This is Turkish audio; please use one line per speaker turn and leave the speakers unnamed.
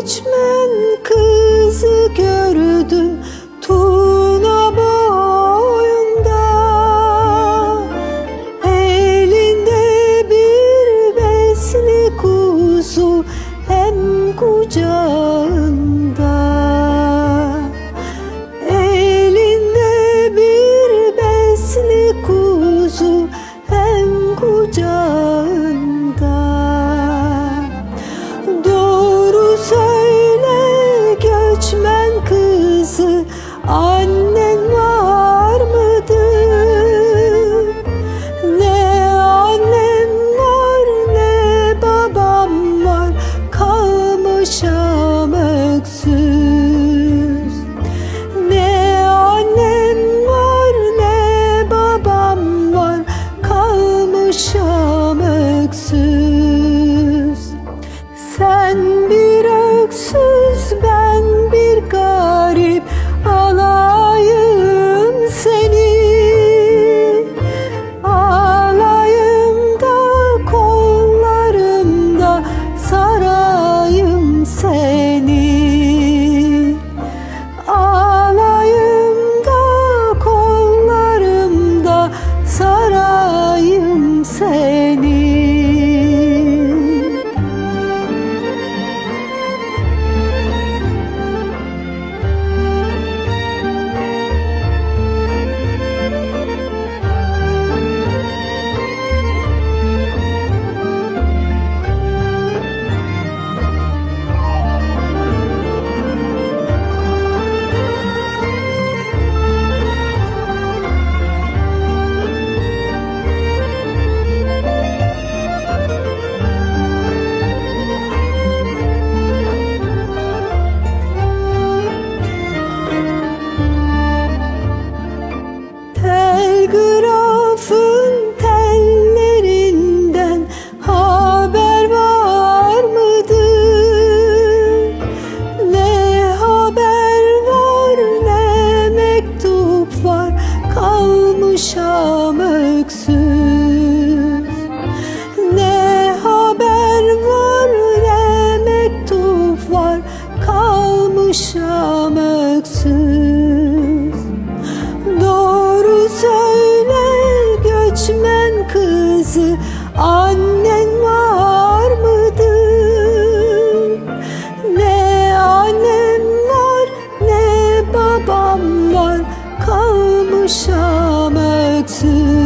göçmen kızı gö kalmışam öksüz. Ne haber var ne mektup var. Kalmışam öksüz. Doğru söyle göçmen kızı. Annen var 什么字